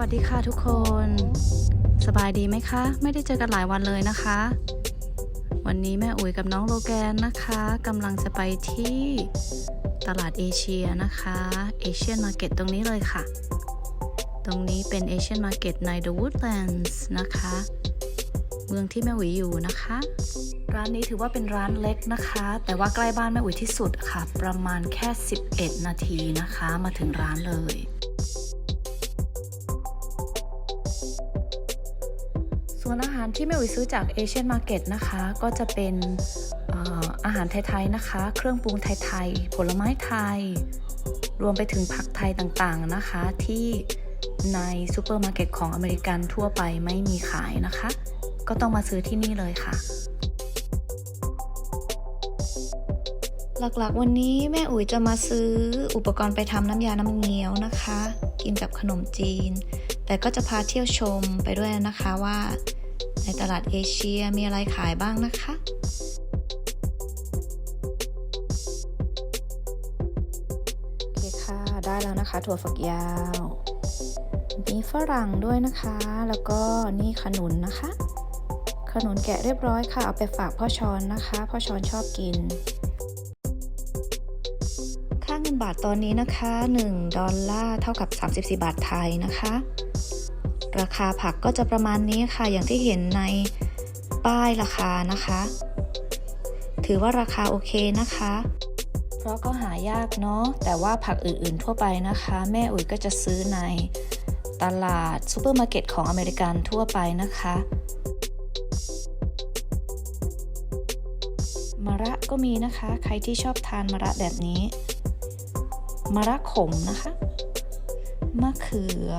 วัสดีค่ะทุกคน สบายดีไหมคะ ไม่ได้เจอกันหลายวันเลยนะคะ วันนี้แม่อุ๋ยกับน้องโลแกนนะคะกำลังจะไปที่ตลาดเอเชียนะคะเอเชียนมาร์เก็ตตรงนี้เลยค่ะ ตรงนี้เป็นเอเชียนมาร์เก็ตใน The Woodlands นะคะ เมืองที่แม่อุ๋ยอยู่นะคะ ร้านนี้ถือว่าเป็นร้านเล็กนะคะ แต่ว่าใกล้บ้านแม่อุ๋ยที่สุดค่ะ ประมาณแค่ 11 นาทีนะคะ มาถึงร้านเลยารที่แม่อุ๋ยซื้อจากเอเชียนมาร์เก็ตนะคะ ก็จะเป็นอาหารไทยๆนะคะ เครื่องปรุงไทยๆ ผลไม้ไทย รวมไปถึงผักไทยต่างๆนะคะ ที่ในซูเปอร์มาร์เก็ตของอเมริกันทั่วไปไม่มีขายนะคะ ก็ต้องมาซื้อที่นี่เลยค่ะ หลักๆวันนี้แม่อุ๋ยจะมาซื้ออุปกรณ์ไปทำน้ำยาน้ำเงี้ยวนะคะ กินกับขนมจีน แต่ก็จะพาเที่ยวชมไปด้วยนะคะว่า ในตลาดเอเชียมีอะไรขายบ้างนะคะ โอเคค่ะ ได้แล้วนะคะ ถั่วฝักยาว มีฝรั่งด้วยนะคะ แล้วก็นี่ขนุนนะคะ ขนุนแกะเรียบร้อยค่ะ เอาไปฝากพ่อชอนนะคะ พ่อชอนชอบกิน ค่าเงินบาทตอนนี้นะคะ 1 ดอลลาร์เท่ากับ 34 บาทไทยนะคะ ราคาผักก็จะประมาณนี้ค่ะ อย่างที่เห็นในป้ายราคานะคะ ถือว่าราคาโอเคนะคะ เพราะก็หายากเนาะ แต่ว่าผักอื่นๆทั่วไปนะคะ แม่อุ๋ยก็จะซื้อในตลาดซูเปอร์มาร์เก็ตของอเมริกันทั่วไปนะคะ มะระก็มีนะคะ ใครที่ชอบทานมะระแบบนี้ มะระขมนะคะ มะเขือ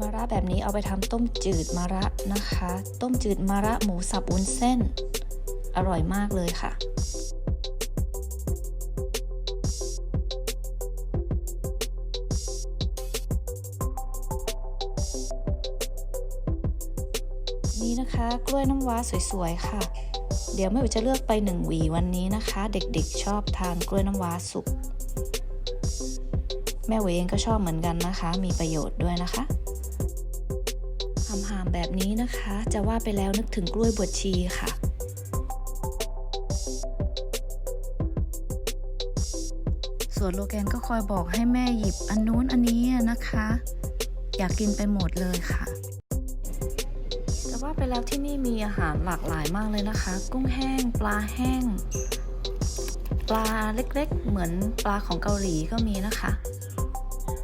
มะระแบบนี้เอาไปทำต้มจืดมะระนะคะ ต้มจืดมะระหมูสับวุ้นเส้น อร่อยมากเลยค่ะนี่นะคะกล้วยน้ำว้าสวยๆ ค่ะ เดี๋ยวแม่อุจะเลือกไปหนึ่งหวีวันนี้นะคะ เด็กๆชอบทานกล้วยน้ำว้าสุก แม่อุเองก็ชอบเหมือนกันนะคะ มีประโยชน์ด้วยนะคะ แบบนี้นะคะ จะว่าไปแล้วนึกถึงกล้วยบวชชีค่ะ ส่วนโลแกนก็คอยบอกให้แม่หยิบอันนู้นอันนี้นะคะ อยากกินไปหมดเลยค่ะแต่ว่าไปแล้วที่นี่มีอาหารหลากหลายมากเลยนะคะ กุ้งแห้ง ปลาแห้ง ปลาเล็กๆ เหมือนปลาของเกาหลีก็มีนะคะ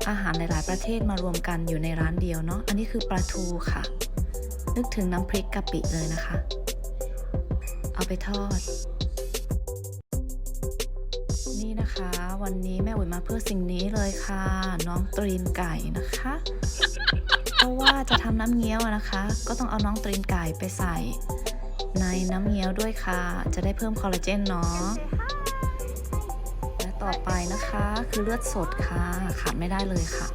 อาหารหลาย ๆ ประเทศมารวมกันอยู่ในร้านเดียวเนาะ อันนี้คือปลาทูค่ะ นึกถึงน้ำพริกกะปิเลยนะคะ เอาไปทอด นี่นะคะ วันนี้แม่อุ๋ยมาเพื่อสิ่งนี้เลยค่ะ น้องตรีนไก่นะคะ เพราะว่าจะทำน้ำเงี้ยวอะนะคะ ก็ต้องเอาน้องตรีนไก่ไปใส่ ในน้ำเงี้ยวด้วยค่ะ จะได้เพิ่มคอลลาเจนเนาะ ต่อไปนะคะ คือเลือดสดค่ะขาดไม่ได้เลยค่ะ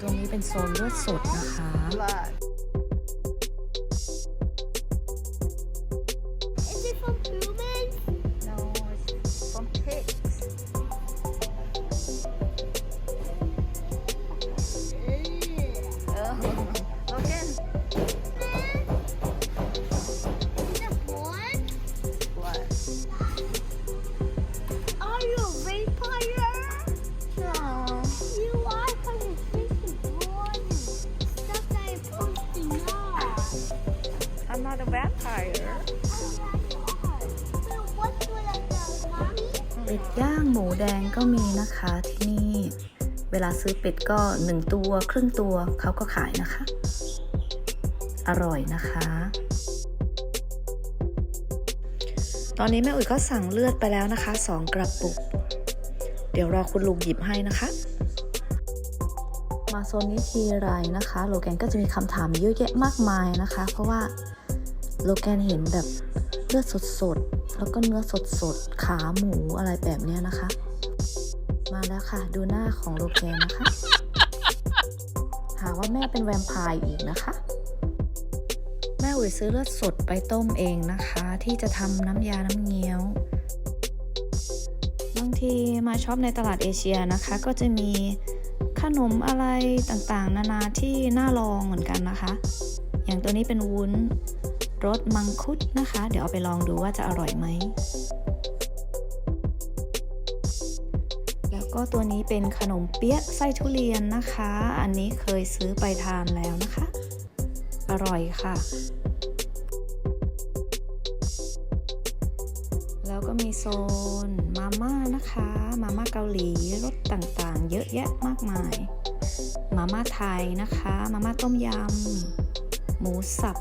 ตรงนี้เป็นโซนเลือดสดนะคะ the mommy? เป็ดย่างหมูแดงก็มีนะคะที่นี่ เวลาซื้อเป็ดก็ 1 ตัวครึ่งตัวเขาก็ขายนะคะ อร่อยนะคะ ตอนนี้แม่อุ๋ยก็สั่งเลือดไปแล้วนะคะ 2 กระปุก เดี๋ยวรอคุณลุงหยิบให้นะคะมาโซนนี้ทีไรนะคะ โลแกนก็จะมีคำถามเยอะแยะมากมายนะคะ เพราะว่า โลแกนเห็นแบบเลือดสดๆ แล้วก็เนื้อสดๆ ขาหมูอะไรแบบเนี้ยนะคะ มาแล้วค่ะ ดูหน้าของโลแกนนะคะ หาว่าแม่เป็นแวมไพร์อีกนะคะ แม่อุ๋ยซื้อเลือดสดไปต้มเองนะคะ ที่จะทำน้ำยาน้ำเงี้ยวบางทีมาช็อปในตลาดเอเชียนะคะ ก็จะมีขนมอะไรต่างๆ นานาที่น่าลองเหมือนกันนะคะ อย่างตัวนี้เป็นวุ้น รสมังคุดนะคะ เดี๋ยวเอาไปลองดูว่าจะอร่อยไหม แล้วก็ตัวนี้เป็นขนมเปี๊ยะไส้ทุเรียนนะคะ อันนี้เคยซื้อไปทานแล้วนะคะ อร่อยค่ะ แล้วก็มีโซนมาม่านะคะ มาม่าเกาหลีรสต่างๆ เยอะแยะมากมาย มาม่าไทยนะคะ มาม่าต้มยำ หมูสับ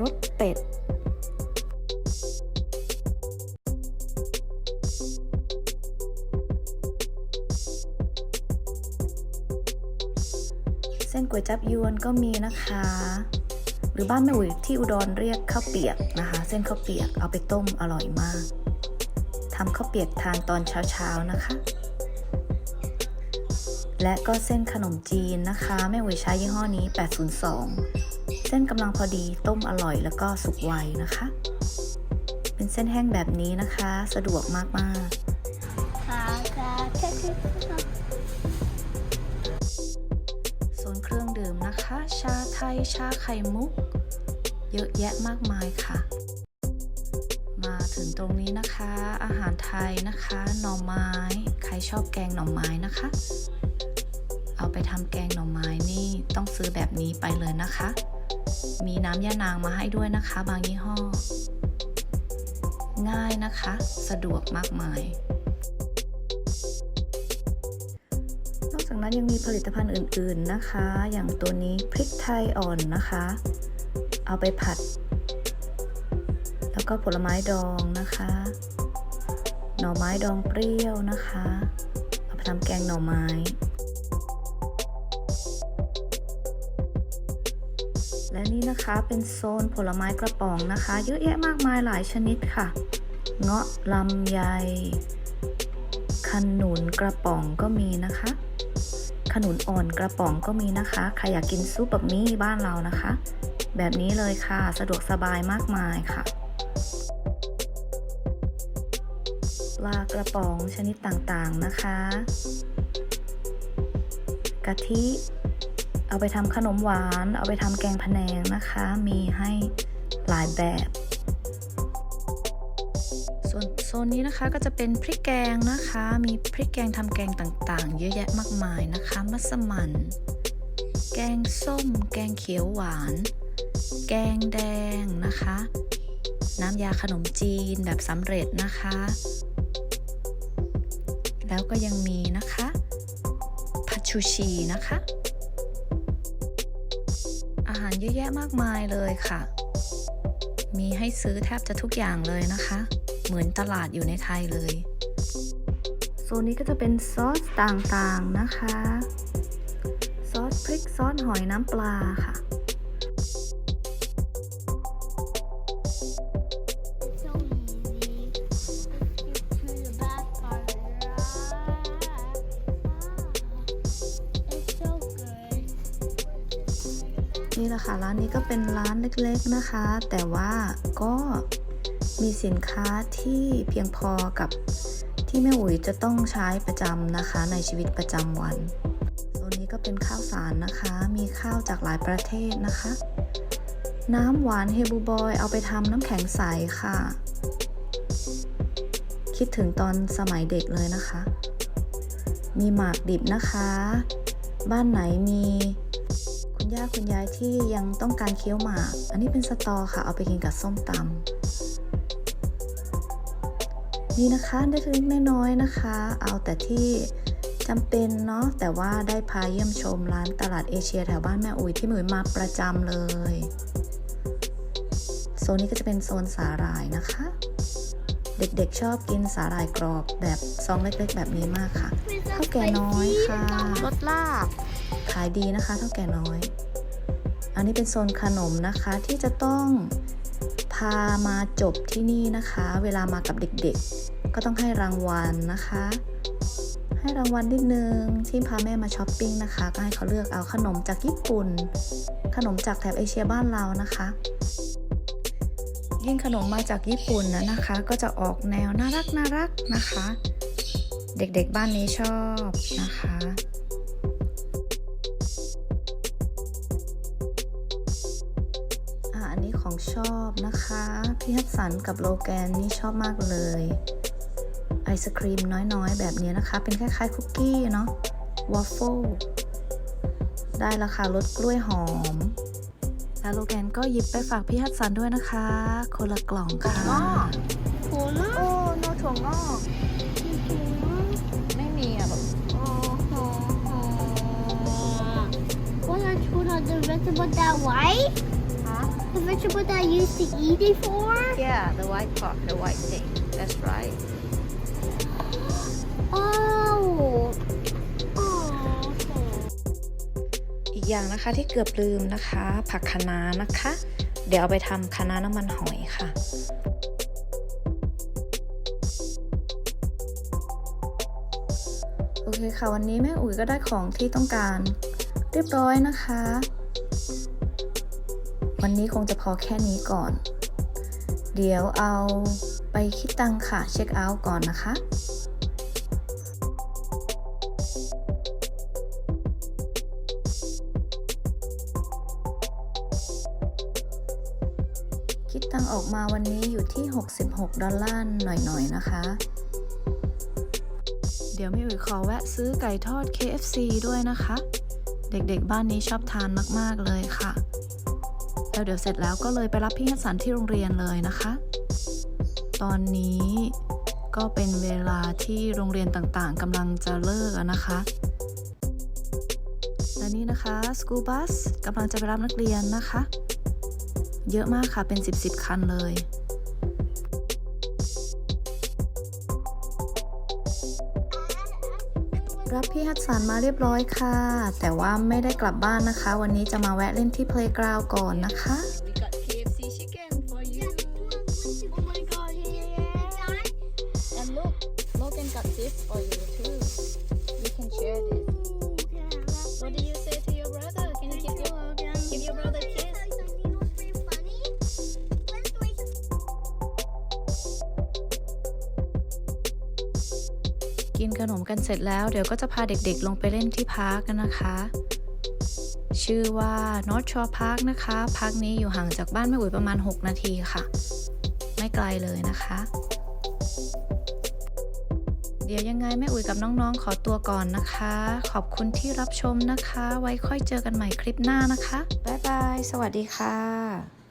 รสเป็ด เส้นก๋วยจับยวนก็มีนะคะ หรือบ้านแม่อุ๋ยที่อุดรเรียกข้าวเปียกนะคะ เส้นข้าวเปียกเอาไปต้มอร่อยมากทำข้าวเปียกทานตอนเช้าๆนะคะ และก็เส้นขนมจีนนะคะแม่อุ๋ยใช้ยี่ห้อนี้ 802 ส้นกำลังพอดีต้มอร่อยแล้วก็สุกไวนะคะ เป็นเส้นแห้งแบบนี้นะคะ สะดวกมากค่ะค่ะแค่ที่ๆโซนเครื่องดื่มนะคะ ชาไทยชาไข่มุก เยอะแยะมากมายค่ะ มาถึงตรงนี้นะคะ อาหารไทยนะคะ หน่อไม้ ใครชอบแกงหน่อไม้นะคะเอาไปทำแกงหน่อไม้นี่ต้องซื้อแบบนี้ไปเลยนะคะ มีน้ำยานางมาให้ด้วยนะคะ บางยี่ห้อ ง่ายนะคะ สะดวกมากมาย นอกจากนั้นยังมีผลิตภัณฑ์อื่น ๆนะคะ อย่างตัวนี้พริกไทยอ่อนนะคะ เอาไปผัด แล้วก็ผลไม้ดองนะคะ หน่อไม้ดองเปรี้ยวนะคะ เอาไปทำแกงหน่อไม้ และนี่นะคะเป็นโซนผลไม้กระป๋องนะคะ เยอะแยะมากมายหลายชนิดค่ะ เงาะลำไย ขนุนกระป๋องก็มีนะคะ ขนุนอ่อนกระป๋องก็มีนะคะใครอยากกินซุปแบบนี้บ้านเรานะคะ แบบนี้เลยค่ะสะดวกสบายมากมายค่ะปลากระป๋องชนิดต่างๆนะคะ กะทิ เอาไปทำขนมหวาน เอาไปทำแกงพะแนงนะคะ มีให้หลายแบบ ส่วนโซนนี้นะคะก็จะเป็นพริกแกงนะคะ มีพริกแกงทำแกงต่างๆ เยอะแยะมากมายนะคะ มัสมั่น แกงส้ม แกงเขียวหวาน แกงแดงนะคะ น้ำยาขนมจีนแบบสำเร็จนะคะ แล้วก็ยังมีนะคะ ผัดชูชีนะคะ เยอะแยะมากมายเลยค่ะ มีให้ซื้อแทบจะทุกอย่างเลยนะคะ เหมือนตลาดอยู่ในไทยเลยโซนนี้ก็จะเป็นซอสต่างๆนะคะ ซอสพริกซอสหอยน้ำปลาค่ะ นี่แหละค่ะร้านนี้ก็เป็นร้านเล็กๆนะคะ แต่ว่าก็มีสินค้าที่เพียงพอกับที่แม่อุ๋ยจะต้องใช้ประจำนะคะ ในชีวิตประจำวันโซนนี้ก็เป็นข้าวสารนะคะ มีข้าวจากหลายประเทศนะคะ น้ำหวานเฮบูบอยเอาไปทำน้ำแข็งใสค่ะ คิดถึงตอนสมัยเด็กเลยนะคะ มีหมากดิบนะคะ บ้านไหนมี ย่าคุณยายที่ยังต้องการเคี้ยวหมาก อันนี้เป็นสตอค่ะ เอาไปกินกับส้มตำนี่นะคะได้เล็กน้อยๆนะคะ เอาแต่ที่จำเป็นเนาะแต่ว่าได้พาเยี่ยมชมร้านตลาดเอเชียแถวบ้านแม่อุ๋ยที่แม่อุ๋ยมาประจำเลย โซนนี้ก็จะเป็นโซนสาหร่ายนะคะ เด็กๆชอบกินสาหร่ายกรอบแบบซองเล็กๆ แบบนี้มากค่ะข้าวแก่น้อยค่ะรสลาบ ขายดีนะคะเท่าแก่น้อย อันนี้เป็นโซนขนมนะคะที่จะต้องพามาจบที่นี่นะคะ เวลามากับเด็กๆ ก็ต้องให้รางวัลนะคะ ให้รางวัลนิดนึงที่พาแม่มาช้อปปิ้งนะคะ ก็ให้เขาเลือกเอาขนมจากญี่ปุ่น ขนมจากแถบเอเชียบ้านเรานะคะยิ่งขนมมาจากญี่ปุ่นนะนะคะ ก็จะออกแนวน่ารักน่ารักนะคะ เด็กๆบ้านนี้ชอบนะคะ ของชอบนะคะ พี่ฮัตสันกับโลแกนนี่ชอบมากเลย ไอศครีมน้อยๆ แบบนี้นะคะ เป็นคล้ายๆคุกกี้เนาะวอฟเฟิลได้ราคารสกล้วยหอม แล้วโลแกนก็หยิบไปฝากพี่ฮัตสันด้วยนะคะ คนละกล่องค่ะโหนะโอ้โนถั่วงอกไม่มีอะแบบโอ้โหโห What are two of the vegetable that white? ฮะ The vegetable that I used to eat before? yeah the white part the white thing that's right Oh. Oh. อีกอย่างนะคะที่เกือบลืมนะคะ ผักคะน้านะคะ เดี๋ยวเอาไปทำคะน้าน้ำมันหอยค่ะ โอเคค่ะวันนี้แม่อุ๋ยก็ได้ของที่ต้องการเรียบร้อยนะคะ วันนี้คงจะพอแค่นี้ก่อน เดี๋ยวเอาไปคิดตังค่ะ เช็คเอาท์ก่อนนะคะคิดตังออกมาวันนี้อยู่ที่ 66 ดอลลาร์หน่อยๆนะคะ เดี๋ยวม่อุ๋ยขอแวะซื้อไก่ทอด KFC ด้วยนะคะ เด็กๆบ้านนี้ชอบทานมากๆเลยค่ะ แล้วเดี๋ยวเสร็จแล้วก็เลยไปรับพี่ฮัสสันที่โรงเรียนเลยนะคะ ตอนนี้ก็เป็นเวลาที่โรงเรียนต่างๆกำลังจะเลิกนะคะ และนี่นะคะสกูบัสกำลังจะไปรับนักเรียนนะคะ เยอะมากค่ะเป็น 10บสคันเลย รับพี่ฮัตสันมาเรียบร้อยค่ะ แต่ว่าไม่ได้กลับบ้านนะคะ วันนี้จะมาแวะเล่นที่เพลย์กราวก่อนนะคะ And look, for you too. You can share this. ขนมกันเสร็จแล้วเดี๋ยวก็จะพาเด็กๆ ลงไปเล่นที่พาร์คกันนะคะ ชื่อว่า North Shore Park นะคะพาร์คนี้อยู่ห่างจากบ้านแม่อุ๋ยประมาณ 6 นาทีค่ะ ไม่ไกลเลยนะคะ เดี๋ยวยังไงแม่อุ๋ยกับน้องๆ ขอตัวก่อนนะคะ ขอบคุณที่รับชมนะคะ ไว้ค่อยเจอกันใหม่คลิปหน้านะคะบ๊ายบายสวัสดีค่ะ